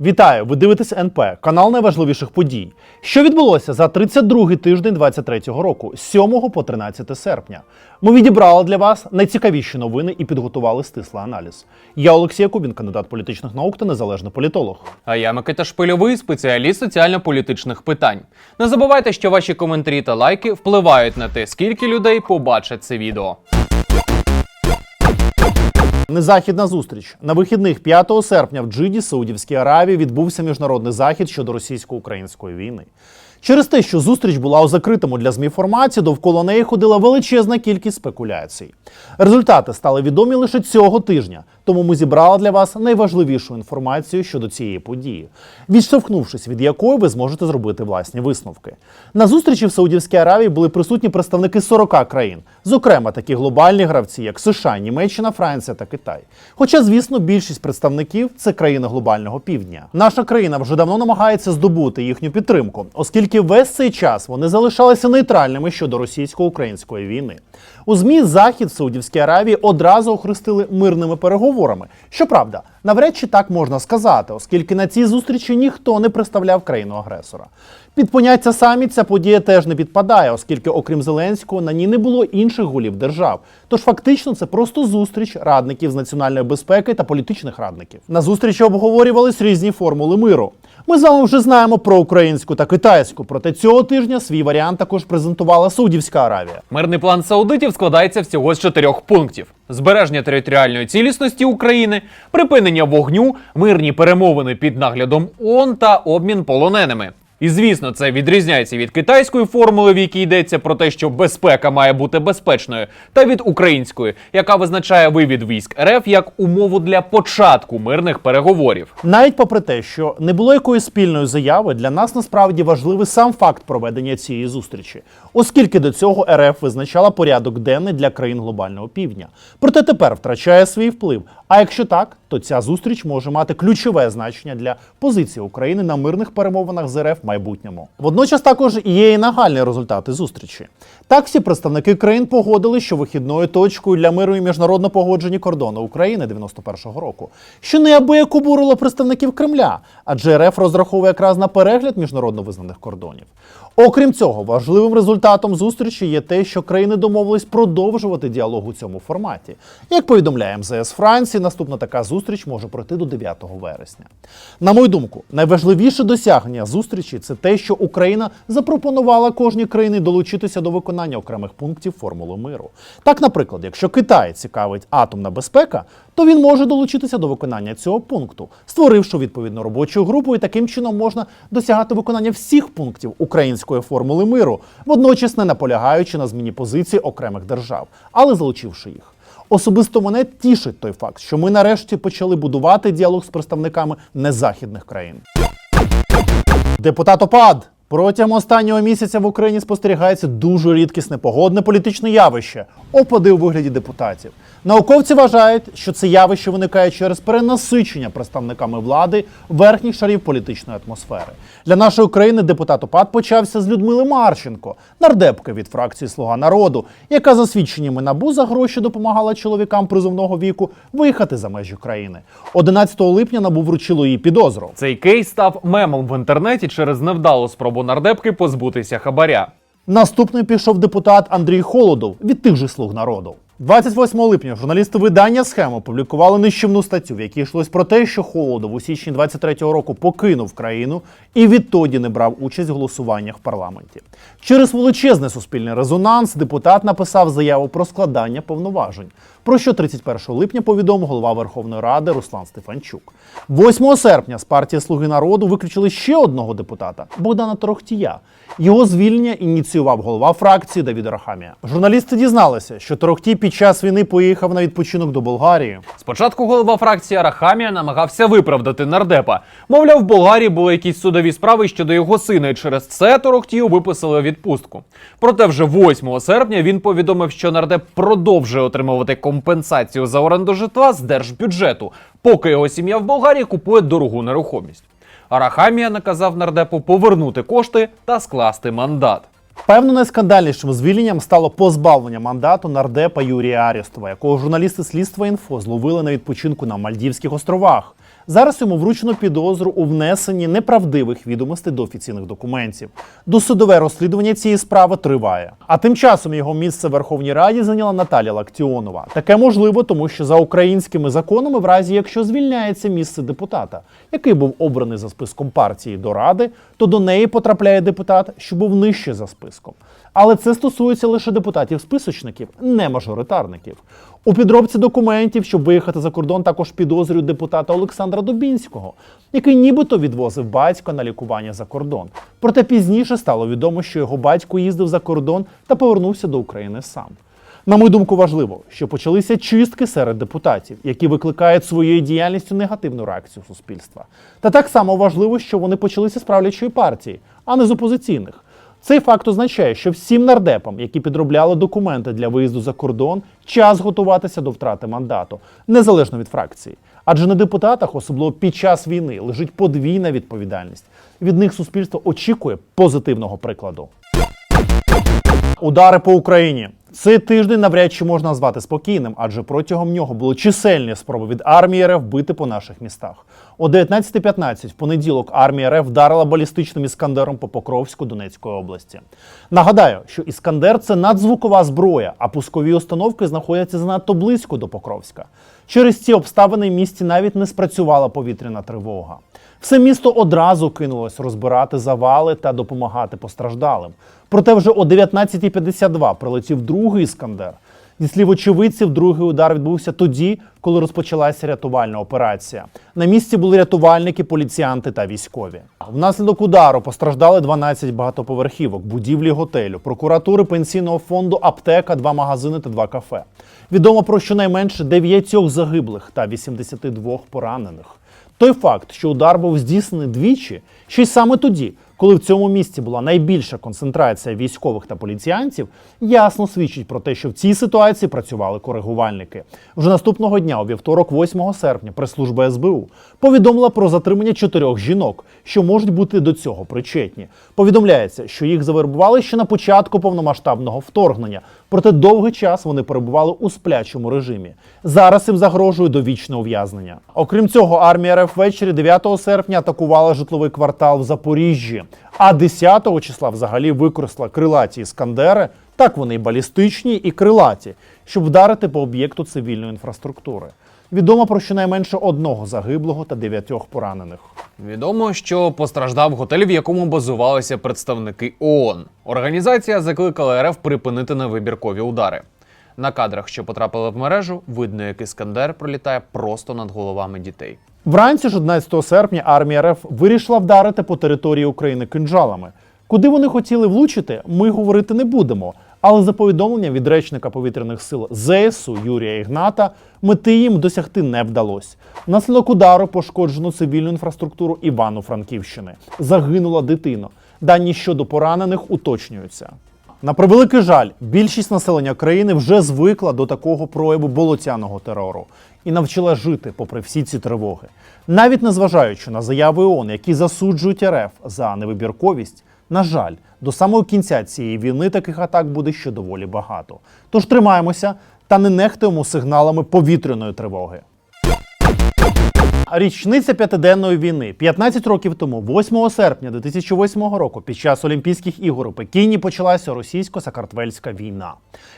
Вітаю! Ви дивитесь НП, канал найважливіших подій. Що відбулося за 32-й тиждень 23-го року, з 7 по 13 серпня. Ми відібрали для вас найцікавіші новини і підготували стислий аналіз. Я Олексій Якубін, кандидат політичних наук та незалежний політолог. А я Микита Шпильовий, спеціаліст соціально-політичних питань. Не забувайте, що ваші коментарі та лайки впливають на те, скільки людей побачать це відео. Незахідна зустріч на вихідних 5 серпня в Джиді, Саудівській Аравії, відбувся міжнародний захід щодо російсько-української війни. Через те, що зустріч була у закритому для змі форматі, довкола неї ходила величезна кількість спекуляцій. Результати стали відомі лише цього тижня, тому ми зібрали для вас найважливішу інформацію щодо цієї події, відштовхнувшись від якої ви зможете зробити власні висновки. На зустрічі в Саудівській Аравії були присутні представники 40 країн, зокрема такі глобальні гравці, як США, Німеччина, Франція та Китай. Хоча, звісно, більшість представників це країни глобального півдня. Наша країна вже давно намагається здобути їхню підтримку, оскільки весь цей час вони залишалися нейтральними щодо російсько-української війни. У змі захід Саудівській Аравії одразу охрестили мирними переговорами. Щоправда, навряд чи так можна сказати, оскільки на цій зустрічі ніхто не представляв країну агресора. Під поняття саміт ця подія теж не підпадає, оскільки, окрім Зеленського, на ній не було інших голів держав. Тож фактично це просто зустріч радників з національної безпеки та політичних радників. На зустрічі обговорювались різні формули миру. Ми з вами вже знаємо про українську та китайську. Проте цього тижня свій варіант також презентувала Саудівська Аравія. Мирний план саудитів складається всього з чотирьох пунктів: збереження територіальної цілісності України, припинення вогню, мирні перемовини під наглядом ООН та обмін полоненими. І звісно, це відрізняється від китайської формули, в якій йдеться про те, що безпека має бути безпечною, та від української, яка визначає вивід військ РФ як умову для початку мирних переговорів. Навіть попри те, що не було якоїсь спільної заяви, для нас насправді важливий сам факт проведення цієї зустрічі, оскільки до цього РФ визначала порядок денний для країн глобального півдня. Проте тепер втрачає свій вплив. А якщо так, то ця зустріч може мати ключове значення для позиції України на мирних перемовинах з РФ в майбутньому. Водночас також є і нагальні результати зустрічі. Так, всі представники країн погодили, що вихідною точкою для миру і міжнародно погоджені кордони України 91-го року, що неабияк обурило представників Кремля, адже РФ розраховує якраз на перегляд міжнародно визнаних кордонів. Окрім цього, важливим результатом зустрічі є те, що країни домовились продовжувати діалог у цьому форматі. Як повідомляє МЗС Франції, наступна така зустріч може пройти до 9 вересня. На мою думку, найважливіше досягнення зустрічі це те, що Україна запропонувала кожній країні долучитися до виконання окремих пунктів формули миру. Так, наприклад, якщо Китай цікавить атомна безпека, то він може долучитися до виконання цього пункту, створивши відповідну робочу групу, і таким чином можна досягати виконання всіх пунктів української формули миру, водночас не наполягаючи на зміні позиції окремих держав, але залучивши їх. Особисто мене тішить той факт, що ми нарешті почали будувати діалог з представниками незахідних країн. Депутат ОПАД. Протягом останнього місяця в Україні спостерігається дуже рідкісне погодне політичне явище опади у вигляді депутатів. Науковці вважають, що це явище виникає через перенасичення представниками влади верхніх шарів політичної атмосфери. Для нашої країни депутат ОПАД почався з Людмили Марченко, нардепки від фракції Слуга народу, яка за свідченнями набу за гроші допомагала чоловікам призовного віку виїхати за межі країни. 11 липня набу вручило їй підозру. Цей кейс став мемом в інтернеті через невдалу спробу нардепки позбутися хабаря. Наступним пішов депутат Андрій Холодов від тих же слуг народу. 28 липня журналісти видання схему опублікували нищівну статтю, в якій йшлось про те, що Холодов у січні 23-го року покинув країну і відтоді не брав участь в голосуваннях в парламенті. Через величезний суспільний резонанс депутат написав заяву про складання повноважень, про що 31 липня повідомив голова Верховної Ради Руслан Стефанчук. 8 серпня з партії Слуги народу виключили ще одного депутата Богдана Торохтія. Його звільнення ініціював голова фракції Давід Рахамія. Журналісти дізналися, що Торохтій під час війни поїхав на відпочинок до Болгарії. Спочатку голова фракції Арахамія намагався виправдати нардепа. Мовляв, в Болгарії були якісь судові справи щодо його сина, і через це Торохтію виписали відпустку. Проте вже 8 серпня він повідомив, що нардеп продовжує отримувати компенсацію за оренду житла з держбюджету, поки його сім'я в Болгарії купує дорогу нерухомість. Арахамія наказав нардепу повернути кошти та скласти мандат. Певно, найскандальнішим звільненням стало позбавлення мандату нардепа Юрія Арістова, якого журналісти слідства інфо зловили на відпочинку на Мальдівських островах. Зараз йому вручено підозру у внесенні неправдивих відомостей до офіційних документів. Досудове розслідування цієї справи триває. А тим часом його місце в Верховній Раді зайняла Наталя Лактіонова. Таке можливо, тому що за українськими законами, в разі якщо звільняється місце депутата, який був обраний за списком партії до ради, то до неї потрапляє депутат, що був нижче за списком. Але це стосується лише депутатів-списочників, не мажоритарників. У підробці документів, щоб виїхати за кордон, також підозрюють депутата Олександра Дубінського, який нібито відвозив батька на лікування за кордон. Проте пізніше стало відомо, що його батько їздив за кордон та повернувся до України сам. На мою думку, важливо, що почалися чистки серед депутатів, які викликають своєю діяльністю негативну реакцію суспільства. Та так само важливо, що вони почалися з правлячої партії, а не з опозиційних. Цей факт означає, що всім нардепам, які підробляли документи для виїзду за кордон, час готуватися до втрати мандату, незалежно від фракції. Адже на депутатах, особливо під час війни, лежить подвійна відповідальність. Від них суспільство очікує позитивного прикладу. Удари по Україні. Цей тиждень навряд чи можна назвати спокійним, адже протягом нього були чисельні спроби від армії РФ бити по наших містах. О 19.15 в понеділок армія РФ вдарила балістичним іскандером по Покровську Донецької області. Нагадаю, що іскандер це надзвукова зброя, а пускові установки знаходяться занадто близько до Покровська. Через ці обставини в місті навіть не спрацювала повітряна тривога. Все місто одразу кинулось розбирати завали та допомагати постраждалим. Проте вже о 19.52 прилетів другий іскандер. Зі слів очевидців, другий удар відбувся тоді, коли розпочалася рятувальна операція. На місці були рятувальники, поліціянти та військові. Внаслідок удару постраждали 12 багатоповерхівок, будівлі готелю, прокуратури пенсійного фонду, аптека, два магазини та два кафе. Відомо про щонайменше 9 загиблих та 82 поранених. Той факт, що удар був здійснений двічі, ще й саме тоді, коли в цьому місці була найбільша концентрація військових та поліціянців, ясно свідчить про те, що в цій ситуації працювали коригувальники. Вже наступного дня, у вівторок, 8 серпня, прес-служба СБУ повідомила про затримання чотирьох жінок, що можуть бути до цього причетні. Повідомляється, що їх завербували ще на початку повномасштабного вторгнення, проте довгий час вони перебували у сплячому режимі. Зараз їм загрожує довічне ув'язнення. Окрім цього, армія РФ ввечері 9 серпня атакувала житловий квартал в Запоріжжі, а 10 числа взагалі використала крилаті іскандери, так вони і балістичні, і крилаті, щоб вдарити по об'єкту цивільної інфраструктури. Відомо про щонайменше одного загиблого та дев'ятьох поранених. Відомо, що постраждав готель, в якому базувалися представники ООН. Організація закликала РФ припинити невибіркові удари. На кадрах, що потрапили в мережу, видно, як іскандер пролітає просто над головами дітей. Вранці ж 11 серпня армія РФ вирішила вдарити по території України кинджалами. Куди вони хотіли влучити, ми говорити не будемо. Але за повідомленням від речника повітряних сил ЗСУ Юрія Ігната, мети їм досягти не вдалося. Внаслідок удару пошкоджено цивільну інфраструктуру Івано-Франківщини. Загинула дитина. Дані щодо поранених уточнюються. На превеликий жаль, більшість населення країни вже звикла до такого прояву болотяного терору і навчила жити попри всі ці тривоги. Навіть незважаючи на заяви ООН, які засуджують РФ за невибірковість, на жаль, до самого кінця цієї війни таких атак буде ще доволі багато. Тож тримаємося та не нехтуємо сигналами повітряної тривоги. Річниця п'ятиденної війни 15 років тому, 8 серпня 2008 року, під час Олімпійських ігор у Пекіні почалася російсько-сакартвельська війна.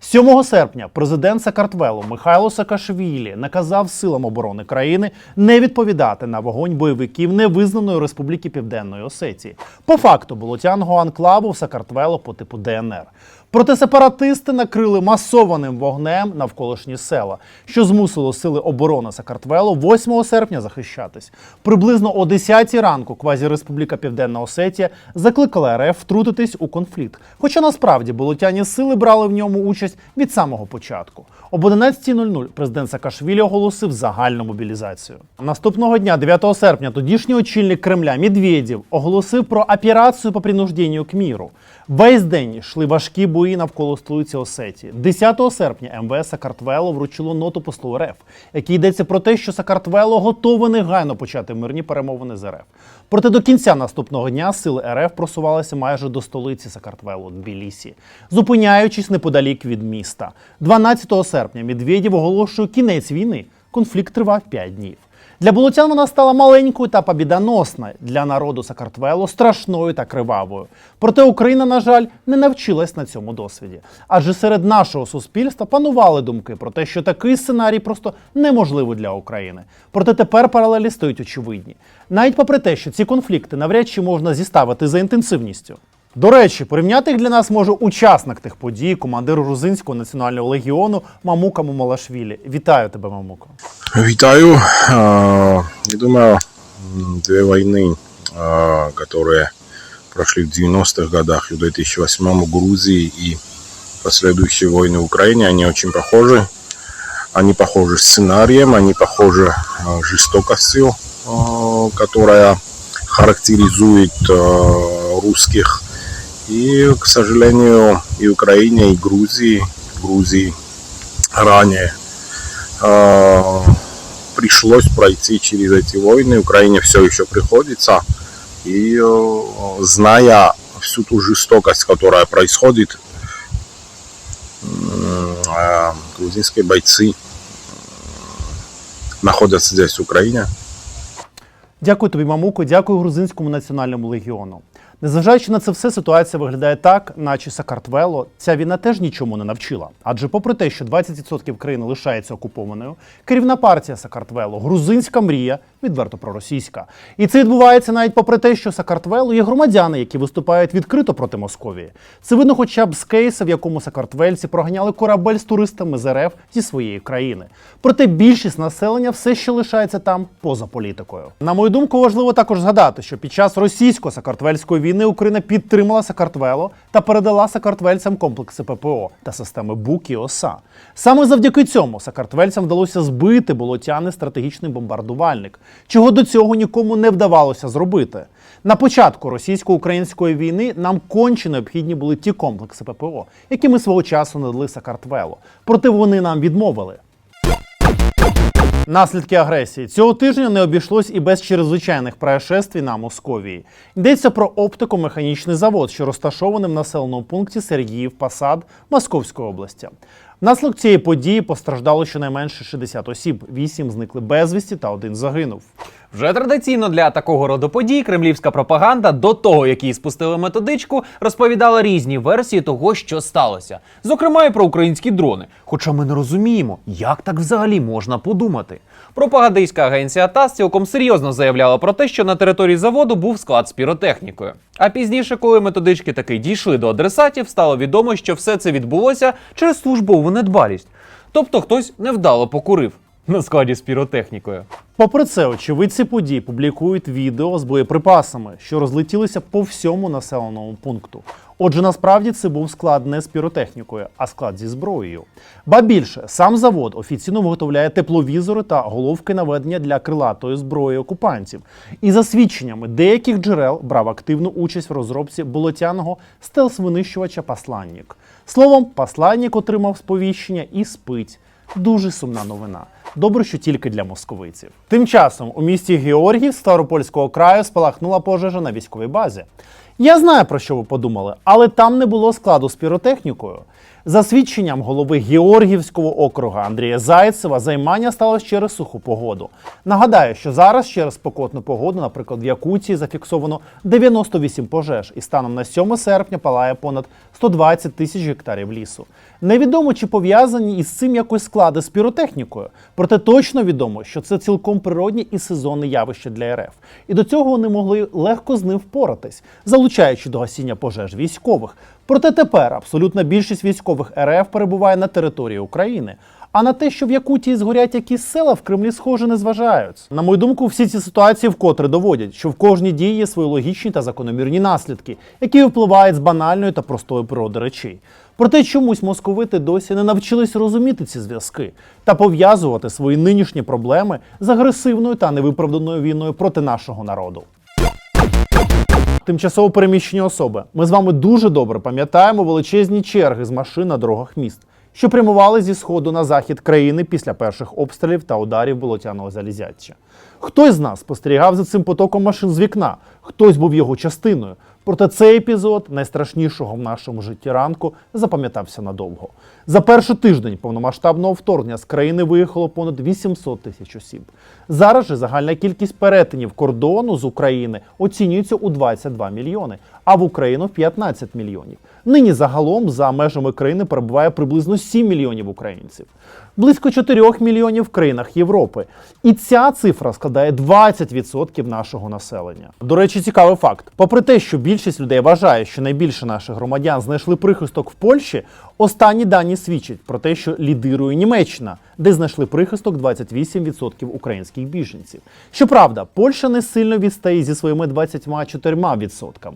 7 серпня президент Сакартвелу Михайло Саакашвілі наказав силам оборони країни не відповідати на вогонь бойовиків невизнаної Республіки Південної Осетії. По факту болотяного анклаву в Сакартвело по типу ДНР. Проте сепаратисти накрили масованим вогнем навколишні села, що змусило сили оборони Сакартвело 8 серпня захищатись. Приблизно о 10 ранку квазіреспубліка Південна Осетія закликала РФ втрутитись у конфлікт. Хоча насправді болотяні сили брали в ньому участь від самого початку. Об 11.00 президент Саакашвілі оголосив загальну мобілізацію. Наступного дня, 9 серпня, тодішній очільник Кремля Медведєв оголосив про операцію по принужденню к міру. Весь день йшли важкі бої навколо столиці Осетії. 10 серпня МВС Сакартвело вручило ноту послу РФ, який йдеться про те, що Сакартвело готове негайно почати мирні перемовини з РФ. Проте до кінця наступного дня сили РФ просувалися майже до столиці Сакартвело Тбілісі, зупиняючись неподалік від міста. 12 серпня Медведєв оголошує кінець війни. Конфлікт тривав 5 днів. Для болотян вона стала маленькою та побідоносною, для народу Сакартвело страшною та кривавою. Проте Україна, на жаль, не навчилась на цьому досвіді. Адже серед нашого суспільства панували думки про те, що такий сценарій просто неможливий для України. Проте тепер паралелі стають очевидні. Навіть попри те, що ці конфлікти навряд чи можна зіставити за інтенсивністю. До речі, порівняти їх для нас може учасник тих подій, командир грузинського національного легіону Мамука Мумалашвілі. Вітаю тебе, Мамуко. Витаю. А, Я думаю, м, две войны, а, которые прошли в 90-х годах и в 2008 в Грузии и последующие войны в Украине, они очень похожи. Они похожи сценарием, они похожи а, жестокостью, а, которая характеризует а, русских. И, к сожалению, и Украине, и Грузии, Грузии ранее а, пришлось пройти через эти войны. Украине все еще приходится. И э, зная всю ту жестокость, которая происходит, м, э, грузинские бойцы м, находятся здесь, в Украине. Дякую тобі, Мамуко, дякую грузинському національному легіону. Незважаючи на це все, ситуація виглядає так, наче Сакартвело ця війна теж нічому не навчила. Адже, попри те, що 20% країни лишається окупованою, керівна партія Сакартвело, грузинська мрія, відверто проросійська. І це відбувається навіть попри те, що Сакартвело є громадяни, які виступають відкрито проти Московії. Це видно хоча б з кейса, в якому сакартвельці проганяли корабель з туристами з РФ зі своєї країни. Проте більшість населення все ще лишається там поза політикою. На мою думку, важливо також згадати, що під час російсько-сакартвельської війни Україна підтримала Сакартвело та передала сакартвельцям комплекси ППО та системи БУК і ОСА. Саме завдяки цьому сакартвельцям вдалося збити болотяни стратегічний бомбардувальник, чого до цього нікому не вдавалося зробити. На початку російсько-української війни нам конче необхідні були ті комплекси ППО, які ми свого часу надали Сакартвело. Проте вони нам відмовили. Наслідки агресії цього тижня не обійшлось і без чрезвичайних происшествій на Московії. Йдеться про оптико-механічний завод, що розташований в населеному пункті Сергіїв Пасад Московської області. Внаслідок цієї події постраждало щонайменше 60 осіб, 8 зникли безвісті та один загинув. Вже традиційно для такого роду подій кремлівська пропаганда до того, як її спустили методичку, розповідала різні версії того, що сталося. Зокрема, і про українські дрони. Хоча ми не розуміємо, як так взагалі можна подумати. Пропагандистська агенція ТАСС цілком серйозно заявляла про те, що на території заводу був склад з піротехнікою. А пізніше, коли методички таки дійшли до адресатів, стало відомо, що все це відбулося через службову недбалість. Тобто хтось невдало покурив на складі з піротехнікою. Попри це, очевидці подій публікують відео з боєприпасами, що розлетілися по всьому населеному пункту. Отже, насправді це був склад не з піротехнікою, а склад зі зброєю. Ба більше, сам завод офіційно виготовляє тепловізори та головки наведення для крилатої зброї окупантів. І за свідченнями деяких джерел брав активну участь в розробці болотяного стелс-винищувача Посланнік. Словом, Посланнік отримав сповіщення і спить. Дуже сумна новина. Добре, що тільки для московиців. Тим часом у місті Георгів Ставропольського краю спалахнула пожежа на військовій базі. Я знаю про що ви подумали, але там не було складу з піротехнікою. За свідченням голови Георгівського округа Андрія Зайцева, займання сталося через суху погоду. Нагадаю, що зараз через спекотну погоду, наприклад, в Якутії зафіксовано 98 пожеж, і станом на 7 серпня палає понад 120 тисяч гектарів лісу. Невідомо, чи пов'язані із цим якось склади з піротехнікою, проте точно відомо, що це цілком природні і сезонне явище для РФ. І до цього вони могли легко з ним впоратись, залучаючи до гасіння пожеж військових. Проте тепер абсолютна більшість військових РФ перебуває на території України. А на те, що в Якутії згорять якісь села, в Кремлі, схоже, не зважають. На мою думку, всі ці ситуації вкотре доводять, що в кожній дії є свої логічні та закономірні наслідки, які випливають з банальної та простої природи речей. Проте чомусь московити досі не навчились розуміти ці зв'язки та пов'язувати свої нинішні проблеми з агресивною та невиправданою війною проти нашого народу. Тимчасово переміщені особи. Ми з вами дуже добре пам'ятаємо величезні черги з машин на дорогах міст, що прямували зі сходу на захід країни після перших обстрілів та ударів болотяного залізяча. Хтось з нас спостерігав за цим потоком машин з вікна, хтось був його частиною. Проте цей епізод найстрашнішого в нашому житті ранку запам'ятався надовго. За перший тиждень повномасштабного вторгнення з країни виїхало понад 800 тисяч осіб. Зараз же загальна кількість перетинів кордону з України оцінюється у 22 мільйони, а в Україну в 15 мільйонів. Нині загалом за межами країни перебуває приблизно 7 мільйонів українців, близько 4 мільйонів в країнах Європи. І ця цифра складає 20% нашого населення. До речі, цікавий факт: попри те, що більшість людей вважає, що найбільше наших громадян знайшли прихисток в Польщі, останні дані свідчать про те, що лідирує Німеччина, де знайшли прихисток 28% українських біженців. Щоправда, Польща не сильно відстає зі своїми 24%.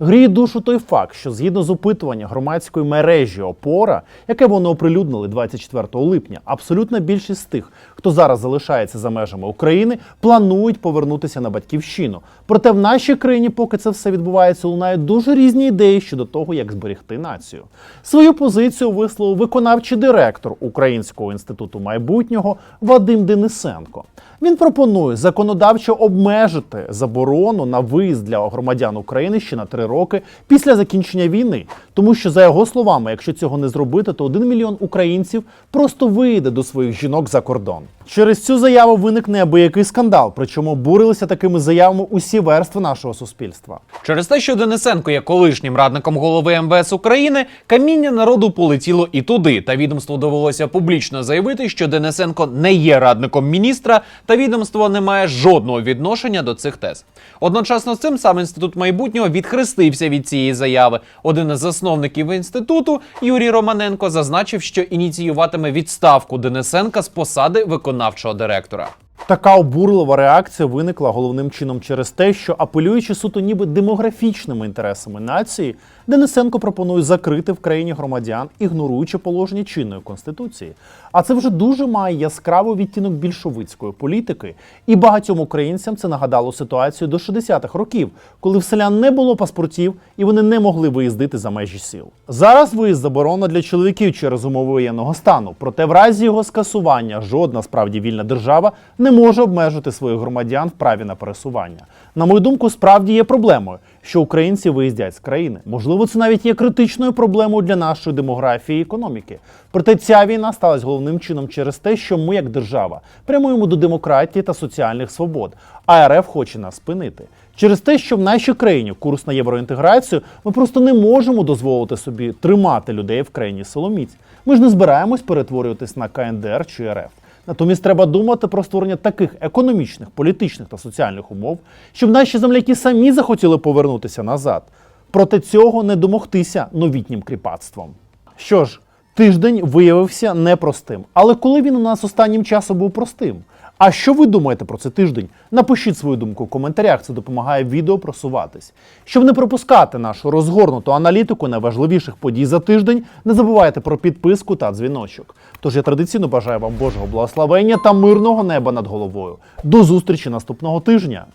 Гріє душу той факт, що згідно з опитування громадської мережі Опора, яке вони оприлюднили 24 липня, абсолютна більшість з тих, хто зараз залишається за межами України, планують повернутися на батьківщину. Проте в нашій країні, поки це все відбувається, лунають дуже різні ідеї щодо того, як зберегти націю. Свою позицію висловив виконавчий директор Українського інституту майбутнього Вадим Денисенко. Він пропонує законодавчо обмежити заборону на виїзд для громадян України ще на три роки після закінчення війни, тому що за його словами, якщо цього не зробити, то один мільйон українців просто виїде до своїх жінок за кордон. Через цю заяву виник неабиякий скандал, причому бурилися такими заявами усі верстви нашого суспільства. Через те, що Денисенко є колишнім радником голови МВС України, каміння народу полетіло і туди. Та відомству довелося публічно заявити, що Денисенко не є радником міністра, та відомство не має жодного відношення до цих тез. Одночасно з цим сам інститут майбутнього відхрестився від цієї заяви. Один із засновників інституту Юрій Романенко зазначив, що ініціюватиме відставку Денисенка з посади виконавчого директора. Така обурлива реакція виникла головним чином через те, що апелюючи суто ніби демографічними інтересами нації, Денисенко пропонує закрити в країні громадян, ігноруючи положення чинної конституції. А це вже дуже має яскравий відтінок більшовицької політики, і багатьом українцям це нагадало ситуацію до 60-х років, коли в селян не було паспортів і вони не могли виїздити за межі сіл. Зараз виїзд заборонено для чоловіків через умови воєнного стану. Проте в разі його скасування жодна справді вільна держава не може обмежити своїх громадян в праві на пересування. На мою думку, справді є проблемою, що українці виїздять з країни. Можливо, це навіть є критичною проблемою для нашої демографії і економіки. Проте ця війна сталася головним чином через те, що ми, як держава, прямуємо до демократії та соціальних свобод, а РФ хоче нас спинити. Через те, що в нашій країні курс на євроінтеграцію, ми просто не можемо дозволити собі тримати людей в країні силоміць. Ми ж не збираємось перетворюватись на КНДР чи РФ. Натомість треба думати про створення таких економічних, політичних та соціальних умов, щоб наші земляки самі захотіли повернутися назад. Проти цього не домогтися новітнім кріпацтвом. Що ж, тиждень виявився непростим. Але коли він у нас останнім часом був простим? А що ви думаєте про цей тиждень? Напишіть свою думку в коментарях, це допомагає відео просуватись. Щоб не пропускати нашу розгорнуту аналітику найважливіших подій за тиждень, не забувайте про підписку та дзвіночок. Тож я традиційно бажаю вам Божого благословення та мирного неба над головою. До зустрічі наступного тижня!